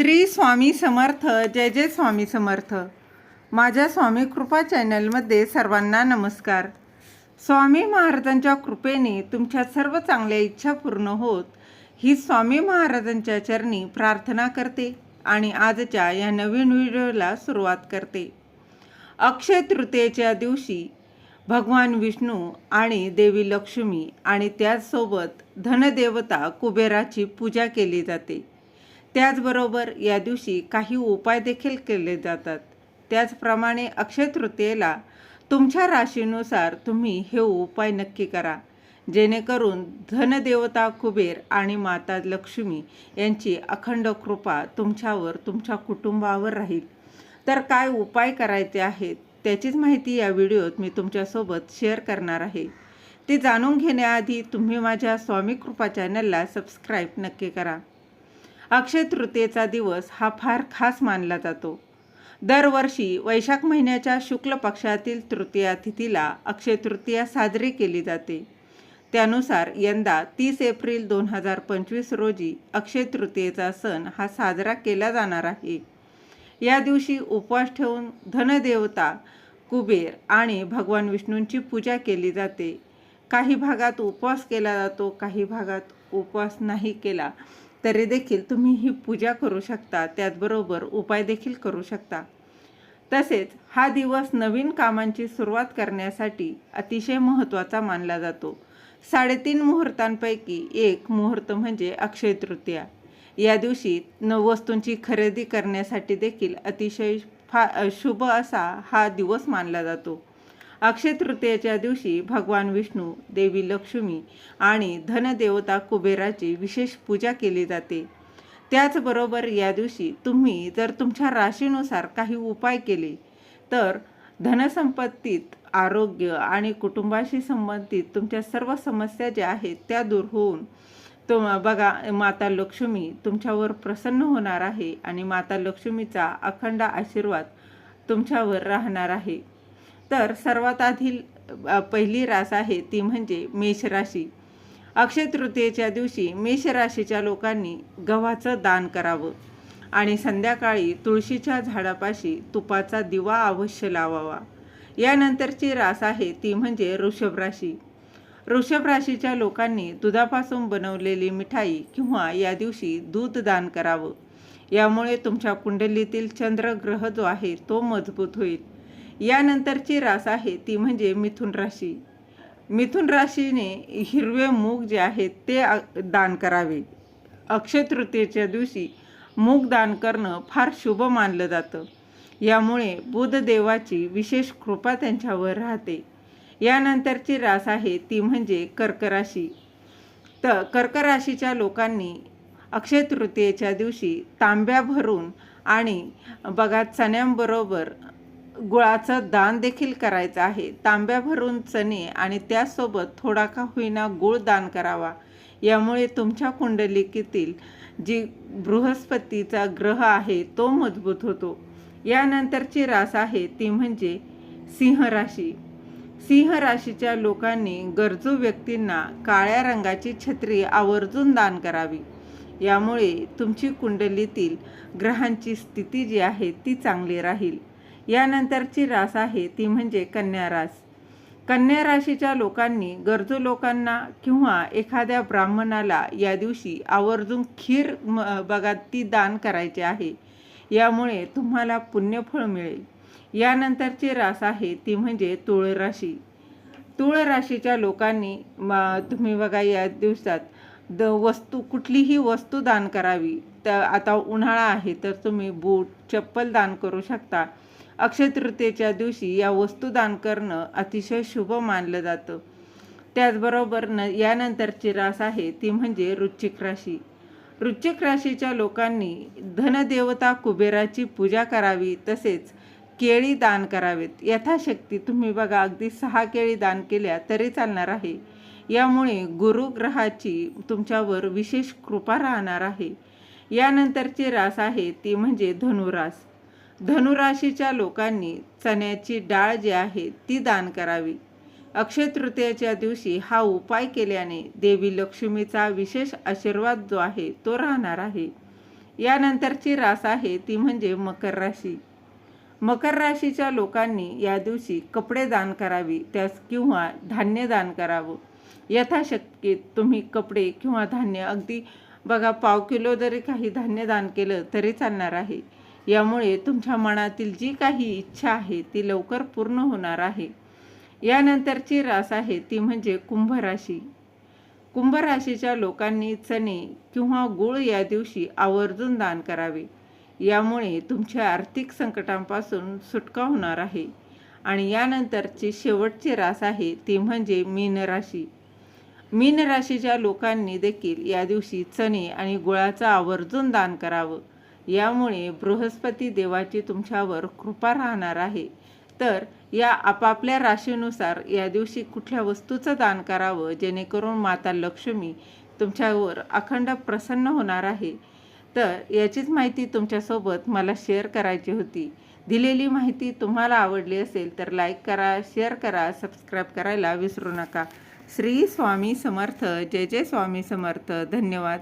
श्री स्वामी समर्थ जय जय स्वामी समर्थ. माझ्या स्वामी कृपा चॅनलमध्ये सर्वांना नमस्कार. स्वामी महाराजांच्या कृपेने तुमच्या सर्व चांगल्या इच्छा पूर्ण होत ही स्वामी महाराजांच्या चरणी प्रार्थना करते आणि आजच्या या नवीन व्हिडिओला सुरुवात करते. अक्षय तृतीयेच्या दिवशी भगवान विष्णू आणि देवी लक्ष्मी आणि त्याचसोबत धनदेवता कुबेराची पूजा केली जाते. त्याचबरोबर या दिवशी काही उपाय देखील केले जातात. त्याचप्रमाणे अक्षय तृतीयेला तुमच्या राशीनुसार तुम्ही हे उपाय नक्की करा. जेणेकरून धनदेवता कुबेर आणि माता लक्ष्मी यांची अखंड कृपा तुमच्यावर तुमच्या कुटुंबावर राहील. तर काय उपाय करायचे आहेत त्याचीच माहिती या व्हिडिओत मी तुमच्यासोबत शेअर करणार आहे. ते जाणून घेण्याआधी तुम्ही माझ्या स्वामी कृपा चॅनलला सबस्क्राईब नक्की करा. अक्षय तृतीयेचा दिवस हा फार खास मानला जातो. दरवर्षी वैशाख महिन्याच्या शुक्ल पक्षातील तृतीया तिथीला अक्षय तृतीया साजरी केली जाते. त्यानुसार यंदा तीस एप्रिल दोन हजार पंचवीस रोजी अक्षय तृतीयेचा सण हा साजरा केला जाणार आहे. या दिवशी उपवास ठेवून धनदेवता कुबेर आणि भगवान विष्णूंची पूजा केली जाते. काही भागात उपवास केला जातो काही भागात उपवास नाही केला. तरी देखील तुम्ही ही पूजा करू शकता त्याचबरोबर उपाय देखील करू शकता. तसेच हा दिवस नवीन कामांची सुरुवात करण्यासाठी अतिशय महत्त्वाचा मानला जातो. साडेतीन मुहूर्तांपैकी एक मुहूर्त म्हणजे अक्षय तृतीया. या दिवशी न वस्तूंची खरेदी करण्यासाठी देखील अतिशय फा शुभ असा हा दिवस मानला जातो. अक्षय तृतीयेच्या दिवशी भगवान विष्णू देवी लक्ष्मी आणि धनदेवता कुबेराची विशेष पूजा केली जाते. त्याचबरोबर या दिवशी तुम्ही जर तुमच्या राशीनुसार काही उपाय केले तर धनसंपत्तीत आरोग्य आणि कुटुंबाशी संबंधित तुमच्या सर्व समस्या ज्या आहेत त्या दूर होऊन तुम बघा माता लक्ष्मी तुमच्यावर प्रसन्न होणार आहे आणि माता लक्ष्मीचा अखंड आशीर्वाद तुमच्यावर राहणार आहे. तर सर्वात आधी पहिली रास आहे ती म्हणजे मेष राशी. अक्षय तृतीयेच्या दिवशी मेष राशीच्या लोकांनी गव्हाचं दान करावं आणि संध्याकाळी तुळशीच्या झाडापाशी तुपाचा दिवा अवश्य लावावा. यानंतरची रास आहे ती म्हणजे वृषभ राशी. वृषभ राशीच्या लोकांनी दुधापासून बनवलेली मिठाई किंवा या दिवशी दूध दान करावं. यामुळे तुमच्या कुंडलीतील चंद्रग्रह जो आहे तो मजबूत होईल. यानंतरची रास आहे ती म्हणजे मिथुन राशी. मिथुन राशीने हिरवे मूग जे आहेत ते दान करावे. अक्षय तृतीयेच्या दिवशी मूग दान करणं फार शुभ मानलं जातं. यामुळे बुधदेवाची विशेष कृपा त्यांच्यावर राहते. यानंतरची रास आहे ती म्हणजे कर्क राशी. तर कर्क राशीच्या लोकांनी अक्षय तृतीयेच्या दिवशी तांब्या भरून आणि बघा चण्यांबरोबर गुळाचं दान देखील करायचं आहे. तांब्या भरून चणे आणि त्यासोबत थोडा का होईना गुळ दान करावा. यामुळे तुमच्या कुंडलिकेतील जी बृहस्पतीचा ग्रह आहे तो मजबूत होतो. यानंतरची रास आहे ती म्हणजे सिंह राशी सिंह राशीच्या लोकांनी गरजू व्यक्तींना काळ्या रंगाची छत्री आवर्जून दान करावी. यामुळे तुमची कुंडलीतील ग्रहांची स्थिती जी आहे ती चांगली राहील. यानंतरची रास आहे ती म्हणजे कन्या रास. कन्या राशीच्या लोकांनी गरजू लोकांना किंवा एखाद्या ब्राह्मणाला या दिवशी आवर्जून खीर म- बघा ती दान करायची आहे. यामुळे तुम्हाला पुण्यफळ मिळेल. यानंतरची रास आहे ती म्हणजे तुळ राशी. तुळ राशीच्या लोकांनी म- तुम्ही बघा या दिवसात द वस्तू कुठलीही वस्तू दान करावी. तर आता उन्हाळा आहे तर तुम्ही बूट चप्पल दान करू शकता. अक्षय तृतीयेच्या दिवशी या वस्तू दान करणं अतिशय शुभ मानलं जातं. त्याचबरोबर न यानंतरची रास आहे ती म्हणजे वृश्चिक राशी. वृश्चिक राशीच्या लोकांनी धनदेवता कुबेराची पूजा करावी तसेच केळी दान करावेत. यथाशक्ती तुम्ही बघा अगदी सहा केळी दान केल्या तरी चालणार आहे. यामुळे गुरुग्रहाची तुमच्यावर विशेष कृपा राहणार आहे. यानंतरची रास आहे ती म्हणजे धनुरास. धनुराशीच्या लोकांनी चण्याची डाळ जी आहे ती दान करावी. अक्षयतृतीयाच्या दिवशी हा उपाय केल्याने देवी लक्ष्मीचा विशेष आशीर्वाद जो आहे तो राहणार आहे. यानंतरची रास आहे ती म्हणजे मकर राशी. मकर राशीच्या लोकांनी या दिवशी कपडे दान करावी त्यास किंवा धान्य दान करावं. यथाशक्य तुम्ही कपडे किंवा धान्य अगदी बघा पाव किलो जरी काही धान्य दान केलं तरी चालणार आहे. यामुळे तुमच्या मनातील जी काही इच्छा आहे ती लवकर पूर्ण होणार आहे. यानंतरची रास आहे ती म्हणजे कुंभ राशी कुंभ राशीच्या लोकांनी चणे किंवा गूळ या दिवशी आवर्जून दान करावे. यामुळे तुमच्या आर्थिक संकटांपासून सुटका होणार आहे. आणि यानंतरची शेवटची रास आहे ती म्हणजे मीन राशी मीन राशीच्या लोकांनी देखील या दिवशी चणे आणि गुळाचं आवर्जून दान करावं. यामुळे बृहस्पती देवाची तुमच्यावर कृपा राहणार आहे. तर या आपापल्या राशीनुसार या दिवशी कुठल्या वस्तूचं दान करावं जेणेकरून माता लक्ष्मी तुमच्यावर अखंड प्रसन्न होणार आहे? तर याचीच माहिती तुमच्यासोबत मला शेअर करायची होती. दिलेली माहिती तुम्हाला आवडली असेल तर लाईक करा शेअर करा सबस्क्राईब करायला विसरू नका. श्री स्वामी समर्थ जय जय स्वामी समर्थ. धन्यवाद.